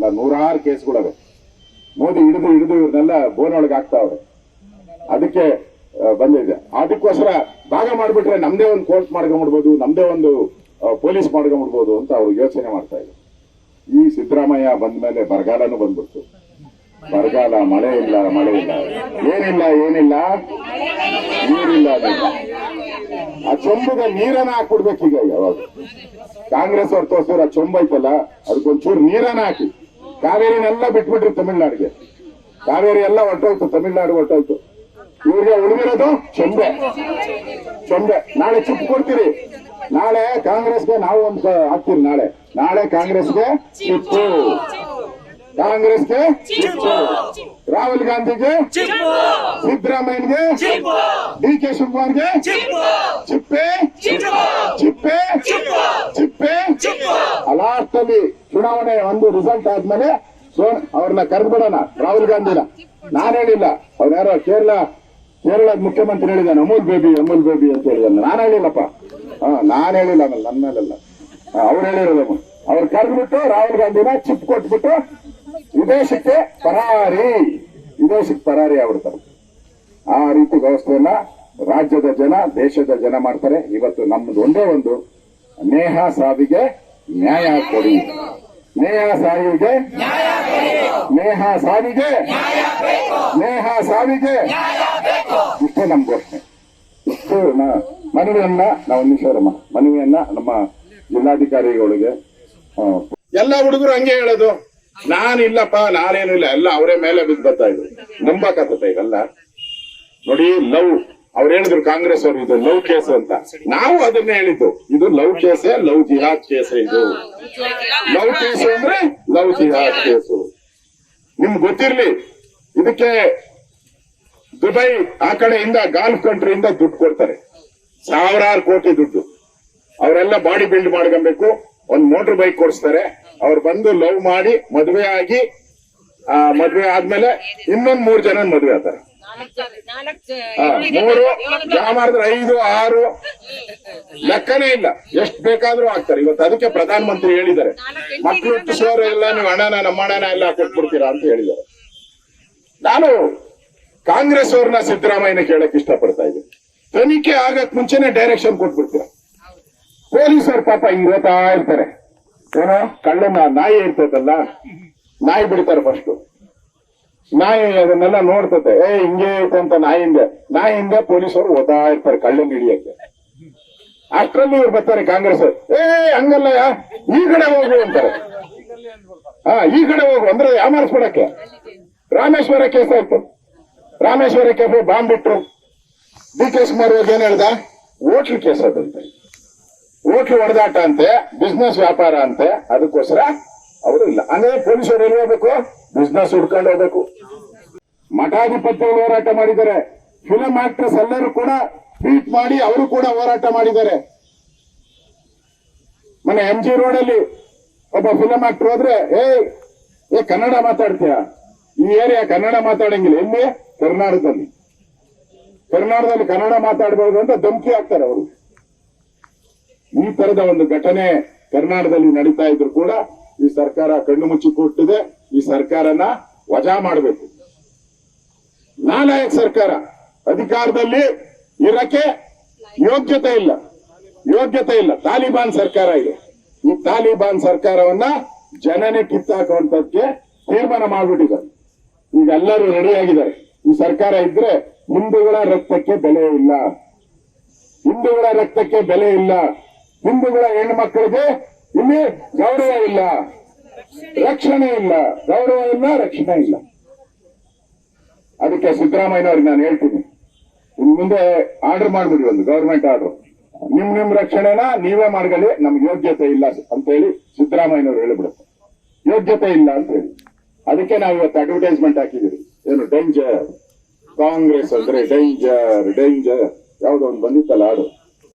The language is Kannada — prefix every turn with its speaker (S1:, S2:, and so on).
S1: ಅಲ್ಲ ನೂರಾರು ಕೇಸ್ಗಳವೆ. ಮೋದಿ ಹಿಡಿದು ಹಿಡಿದು ಇವ್ರನ್ನೆಲ್ಲ ಬೋನೊಳಗೆ ಹಾಕ್ತಾವ್ರೆ. ಅದಕ್ಕೆ ಬಂದಿದೆ. ಅದಕ್ಕೋಸ್ಕರ ಭಾಗ ಮಾಡಿಬಿಟ್ರೆ ನಮ್ದೇ ಒಂದು ಕೋರ್ಟ್ ಮಾಡ್ಕೊಂಡ್ಬಿಡ್ಬೋದು ನಮ್ದೇ ಒಂದು ಪೊಲೀಸ್ ಮಾಡ್ಕೊಂಡ್ಬಿಡ್ಬೋದು ಅಂತ ಅವ್ರು ಯೋಚನೆ ಮಾಡ್ತಾ ಇದ್ರು ಈ ಸಿದ್ದರಾಮಯ್ಯ ಬಂದ ಮೇಲೆ ಬರಗಾಲನೂ ಬಂದ್ಬಿಡ್ತು. ಬರಗಾಲ, ಮಳೆ ಇಲ್ಲ ಮಳೆ ಇಲ್ಲ. ಏನಿಲ್ಲ ಏನಿಲ್ಲ. ನೀರಿಲ್ಲ. ಆ ಚೊಂಬದ ನೀರನ್ನ ಹಾಕ್ಬಿಡ್ಬೇಕೀಗ ಯಾವಾಗ? ಕಾಂಗ್ರೆಸ್ ಅವ್ರು ತೋರಿಸಿದ್ರೆ ಆ ಚೊಂಬೈತಲ್ಲ, ಅದಕ್ಕೊಂಚೂರು ನೀರನ್ನ ಹಾಕಿ. ಕಾವೇರಿನೆಲ್ಲ ಬಿಟ್ಬಿಟ್ರಿ ತಮಿಳ್ನಾಡಿಗೆ. ಕಾವೇರಿ ಎಲ್ಲ ಹೊರಟೋಯ್ತು ತಮಿಳ್ನಾಡು ಹೊರಟೋಯ್ತು. ಇವ್ರಿಗೆ ಉಳಿದಿರೋದು ಚಂದೆ ಚಂದೆ ನಾಳೆ ಚಿಪ್ ಕೊಡ್ತೀರಿ. ನಾಳೆ ಕಾಂಗ್ರೆಸ್ಗೆ ನಾವು ಒಂದ್ ಹಾಕ್ತೀರಿ ನಾಳೆ. ನಾಳೆ ಕಾಂಗ್ರೆಸ್ಗೆ ಚಿಪ್ಪು. ಕಾಂಗ್ರೆಸ್ಗೆ ಚಿಪ್ಪು. ರಾಹುಲ್ ಗಾಂಧಿಗೆ ಸಿದ್ದರಾಮಯ್ಯಗೆ ಡಿ ಕೆ ಶಿವಕುಮಾರ್ಗೆ ಚಿಪ್ಪೆ ಚಿಪ್ಪೆ ಲಾಸ್ಟ್ ಅಲ್ಲಿ ಚುನಾವಣೆ ಒಂದು ರಿಸಲ್ಟ್ ಆದ್ಮೇಲೆ ಸೋನ್ ಅವ್ರನ್ನ ಕರೆದ್ಬಿಡೋಣ. ರಾಹುಲ್ ಗಾಂಧಿನ. ನಾನು ಹೇಳಿಲ್ಲ. ಅವ್ರು ಯಾರೋ ಕೇರಳ, ಕೇರಳದ ಮುಖ್ಯಮಂತ್ರಿ ಹೇಳಿದಾನೆ ಅಮೂಲ್ ಬೇಬಿ ಅಮೂಲ್ ಬೇಬಿ ಅಂತ ಹೇಳಿದಾನೆ ನಾನು ಹೇಳಿಲ್ಲಪ್ಪ. ನಾನ್ ಹೇಳಿಲ್ಲ ಆಮೇಲೆ ನನ್ನ ಮೇಲೆಲ್ಲ. ಅವ್ರು ಹೇಳಿರೋದು ಅವ್ರು ಕರೆದ್ಬಿಟ್ಟು ರಾಹುಲ್ ಗಾಂಧಿನ ಚಿಪ್ ಕೊಟ್ಬಿಟ್ಟು ವಿದೇಶಕ್ಕೆ ಪರಾರಿ. ವಿದೇಶಕ್ಕೆ ಪರಾರಿ ಆಗ್ಬಿಡ್ತಾರೆ. ಆ ರೀತಿ ವ್ಯವಸ್ಥೆಯನ್ನ ರಾಜ್ಯದ ಜನ, ದೇಶದ ಜನ ಮಾಡ್ತಾರೆ. ಇವತ್ತು ನಮ್ದು ಒಂದೇ ಒಂದು ನೇಹ ಸಾವಿಗೆ ನ್ಯಾಯ ಕೊಡಿ. ನೇಹ ಸಾವಿಗೆ ನೇಹ ಸಾವಿಗೆ ನೇಹ ಸಾವಿಗೆ ಇಷ್ಟೇ ನಮ್ ಘೋಷಣೆ. ಇಷ್ಟು ಮನವಿಯನ್ನ ನಾವು ನಿಮಿಷರಮ್ಮ ಮನವಿಯನ್ನ ನಮ್ಮ ಜಿಲ್ಲಾಧಿಕಾರಿಗಳಿಗೆ ಎಲ್ಲ ಹುಡುಗರು ಹಂಗೆ ಹೇಳೋದು. ನಾನಿಲ್ಲಪ್ಪ, ನಾನೇನು ಇಲ್ಲ, ಎಲ್ಲ ಅವರೇ ಮೇಲೆ ಬಿದ್ದು ಬರ್ತಾ ಇದ್ರು. ಇವೆಲ್ಲ ನೋಡಿ, ಲವ್. ಅವ್ರು ಹೇಳಿದ್ರು ಕಾಂಗ್ರೆಸ್ ಅವರು ಇದು ಲವ್ ಕೇಸ್ ಅಂತ. ನಾವು ಅದನ್ನೇ ಹೇಳಿದ್ದು. ಇದು love case love jihad case ಇದು. ಲವ್ ಕೇಸ್ ಅಂದ್ರೆ ಲವ್ ಜಿಹಾದ್ ಕೇಸು. ನಿಮ್ಗೆ ಗೊತ್ತಿರ್ಲಿ ಇದಕ್ಕೆ ದುಬೈ ಆ ಕಡೆಯಿಂದ ಗಾಲ್ಫ್ ಕಂಟ್ರಿಯಿಂದ ದುಡ್ಡು ಕೊಡ್ತಾರೆ. ಸಾವಿರಾರು ಕೋಟಿ ದುಡ್ಡು. ಅವರೆಲ್ಲ ಬಾಡಿ ಬಿಲ್ಡ್ ಮಾಡ್ಕೊಬೇಕು. ಒಂದ್ ಮೋಟರ್ ಬೈಕ್ ಕೊಡಿಸ್ತಾರೆ. ಅವ್ರು ಬಂದು ಲವ್ ಮಾಡಿ ಮದುವೆ ಆಗಿ ಮದ್ವೆ ಆದ್ಮೇಲೆ ಇನ್ನೊಂದ್ ಮೂರ್ ಜನ ಮದ್ವೆ ಆಗ್ತಾರೆ ಆ, ಮೂರು ಯಾವ ಮಾಡಿದ್ರೆ ಐದು ಆರು? ಲೆಕ್ಕನೇ ಇಲ್ಲ. ಎಷ್ಟ್ ಬೇಕಾದ್ರೂ ಆಗ್ತಾರೆ ಇವತ್ತು ಅದಕ್ಕೆ ಪ್ರಧಾನ ಮಂತ್ರಿ ಹೇಳಿದ್ದಾರೆ ಮಕ್ಕಳು ಹುಟ್ಟಿಸೋರು ಎಲ್ಲ ನೀವು ಹಣನ ನಮ್ಮ ಹಣನ ಎಲ್ಲ ಕೊಟ್ಬಿಡ್ತೀರಾ ಅಂತ ಹೇಳಿದ್ದಾರೆ. ನಾನು ಕಾಂಗ್ರೆಸ್ ಅವ್ರನ್ನ ಸಿದ್ದರಾಮಯ್ಯನ ಕೇಳಕ್ ಇಷ್ಟಪಡ್ತಾ ಇದ್ದೀನಿ. ತನಿಖೆ ಆಗಕ್ ಮುಂಚೆನೆ ಡೈರೆಕ್ಷನ್ ಕೊಟ್ಬಿಡ್ತೀರ? ಪೊಲೀಸರು ಪಾಪ ಇರೋತಾ ಇರ್ತಾರೆ. ಏನೋ ಕಳ್ಳನ ನಾಯಿ ಇರ್ತದಲ್ಲ ನಾಯಿ ಬಿಡ್ತಾರೆ ಫಸ್ಟ್ ನಾಯಿ ಅದನ್ನೆಲ್ಲ ನೋಡ್ತದೆ, ಏ, ಹಿಂಗೆ ಐತೆ ಅಂತ ನಾಯಿಂದ ನಾಯಿಂದ ಪೊಲೀಸರು ಓದಾ ಇರ್ತಾರೆ ಕಳ್ಳನ್ ಹಿಡಿಯಕ್ಕೆ. ಅಷ್ಟರಲ್ಲಿ ಇವ್ರು ಬರ್ತಾರೆ ಕಾಂಗ್ರೆಸ್. ಏ ಹಂಗಲ್ಲ ಈ ಕಡೆ ಹೋಗು ಅಂತಾರೆ. ಹಾ, ಈ ಕಡೆ ಹೋಗು, ಅಂದ್ರೆ ಯಾಮಾರಿಸ್ಬಿಡಕ್ಕೆ ರಾಮೇಶ್ವರ ಕೇಸ್ ಆಯ್ತು. ರಾಮೇಶ್ವರ ಕೇಸ್ ಬಾಂಬ್ ಬಿಟ್ರು ಡಿ ಕೆ ಅವ್ರಿಗೆ ಏನ್ ಹೇಳ್ದ? ಹೋಟ್ಲ್ ಕೇಸ್ ಅದಂತೆ ಓಟ್ಲು ಹೊಡೆದಾಟ ಅಂತೆ ಬಿಸ್ನೆಸ್ ವ್ಯಾಪಾರ ಅಂತೆ, ಅದಕ್ಕೋಸ್ಕರ ಅವರು ಇಲ್ಲ. ಅಂದ್ರೆ ಪೊಲೀಸರು ಎಲ್ಲಿ ಹೋಗ್ಬೇಕು? ಬಿಸ್ನೆಸ್ ಹುಡ್ಕೊಂಡು ಹೋಗ್ಬೇಕು. ಮಠಾಧಿಪತ್ಯ ಹೋರಾಟ ಮಾಡಿದ್ದಾರೆ. ಫಿಲಂ ಆಕ್ಟ್ರೆಸ್ ಎಲ್ಲರೂ ಕೂಡ ಟ್ವೀಟ್ ಮಾಡಿ ಅವರು ಕೂಡ ಹೋರಾಟ ಮಾಡಿದ್ದಾರೆ. ಮನೆ ಎಂ ಜಿ ರೋಡ್ ಅಲ್ಲಿ ಒಬ್ಬ ಫಿಲಂ ಆಕ್ಟರ್ ಹೋದ್ರೆ, ಏಯ್, ಏ, ಕನ್ನಡ ಮಾತಾಡ್ತೀಯ? ಈ ಏರಿಯಾ ಕನ್ನಡ ಮಾತಾಡಂಗಿಲ್ಲ. ಎಲ್ಲಿ? ಕರ್ನಾಟಕದಲ್ಲಿ. ಕರ್ನಾಟಕದಲ್ಲಿ ಕನ್ನಡ ಮಾತಾಡಬಹುದು ಅಂತ ಧಮಕಿ ಹಾಕ್ತಾರೆ ಅವರು. ಈ ತರದ ಒಂದು ಘಟನೆ ಕರ್ನಾಟಕದಲ್ಲಿ ನಡೀತಾ ಇದ್ರು ಕೂಡ ಈ ಸರ್ಕಾರ ಕಣ್ಣು ಮುಚ್ಚಿ ಕೊಟ್ಟಿದೆ. ಈ ಸರ್ಕಾರನ ವಜಾ ಮಾಡಬೇಕು. ನಾಲಾಯಕ್ ಸರ್ಕಾರ ಅಧಿಕಾರದಲ್ಲಿ ಇರಕ್ಕೆ ಯೋಗ್ಯತೆ ಇಲ್ಲ. ಯೋಗ್ಯತೆ ಇಲ್ಲ. ತಾಲಿಬಾನ್ ಸರ್ಕಾರ ಇದೆ. ಈ ತಾಲಿಬಾನ್ ಸರ್ಕಾರವನ್ನ ಜನನೇ ಕಿತ್ತಾಕುವಂತಕ್ಕೆ ತೀರ್ಮಾನ ಮಾಡ್ಬಿಟ್ಟಿದ್ದಾರೆ. ಈಗ ಎಲ್ಲರೂ ರೆಡಿ ಆಗಿದ್ದಾರೆ. ಈ ಸರ್ಕಾರ ಇದ್ರೆ ಹಿಂದೂಗಳ ರಕ್ತಕ್ಕೆ ಬೆಲೆ ಇಲ್ಲ. ಹಿಂದೂಗಳ ರಕ್ತಕ್ಕೆ ಬೆಲೆ ಇಲ್ಲ. ಹಿಂದೂಗಳ ಹೆಣ್ಣು ಮಕ್ಕಳಿಗೆ ಇಲ್ಲಿ ಗೌರವ ಇಲ್ಲ. ರಕ್ಷಣೆ ಇಲ್ಲ. ಗೌರವ ಇಲ್ಲ, ರಕ್ಷಣೆ ಇಲ್ಲ. ಅದಕ್ಕೆ ಸಿದ್ದರಾಮಯ್ಯನವ್ರಿಗೆ ನಾನು ಹೇಳ್ತೀನಿ. ಮುಂದೆ ಆರ್ಡರ್ ಮಾಡ್ಬಿಡಿ ಒಂದು ಗೌರ್ಮೆಂಟ್ ಆರ್ಡರ್ ನಿಮ್ ನಿಮ್ ರಕ್ಷಣೆನ ನೀವೇ ಮಾಡ್ಕೊಳ್ಳಿ, ನಮ್ಗೆ ಯೋಗ್ಯತೆ ಇಲ್ಲ ಅಂತ ಹೇಳಿ ಸಿದ್ದರಾಮಯ್ಯನವ್ರು ಹೇಳಿಬಿಡುತ್ತೆ. ಯೋಗ್ಯತೆ ಇಲ್ಲ ಅಂತ ಹೇಳಿ. ಅದಕ್ಕೆ ನಾವು ಇವತ್ತು ಅಡ್ವರ್ಟೈಸ್ಮೆಂಟ್ ಹಾಕಿದಿರಿ ಏನು ಡೇಂಜರ್ ಕಾಂಗ್ರೆಸ್ ಅಂದ್ರೆ ಡೇಂಜರ್ ಡೇಂಜರ್ ಯಾವ್ದೋ ಒಂದು ಬಂದಿತ್ತಲ್ಲ ಹಾಡು